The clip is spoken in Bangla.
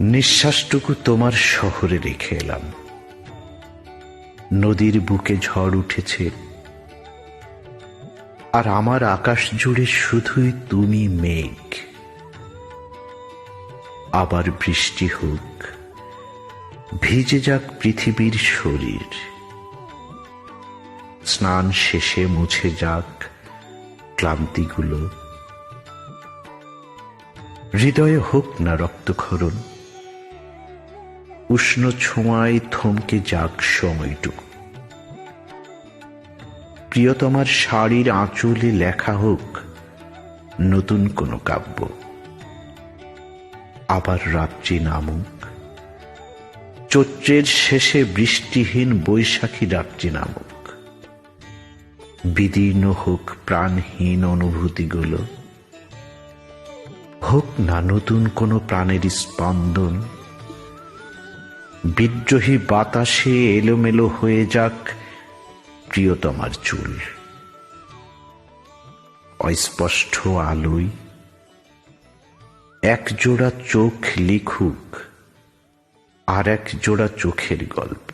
নিঃশ্বাসটুকু তোমার শহরে রেখে এলাম। নদীর বুকে ঝড় উঠেছে। আর আমার আকাশ জুড়ে শুধুই তুমি মেঘ। আবার বৃষ্টি হোক, ভিজে যাক পৃথিবীর শরীর। স্নান শেষে মুছে যাক ক্লান্তিগুলো। হৃদয়ে হোক না রক্তক্ষরণ। উষ্ণ ছোঁয়ায় থমকে যাক সময়টুকু। প্রিয়তমার শাড়ির আঁচলে লেখা হোক, নতুন কোনো কাব্য। আবার রাত্রি নামুক। চৈত্রের শেষে বৃষ্টিহীন বৈশাখী রাত্রি নামুক। বিদীর্ণ হোক প্রাণহীন অনুভূতিগুলো। হোক না নতুন কোনো প্রাণের স্পন্দন। বিদ্রোহী বাতাসে এলোমেলো হয়ে যাক প্রিয়তমার চুল। অস্পষ্ট আলোয় এক জোড়া চোখ লিখুক আর এক জোড়া চোখের গল্প।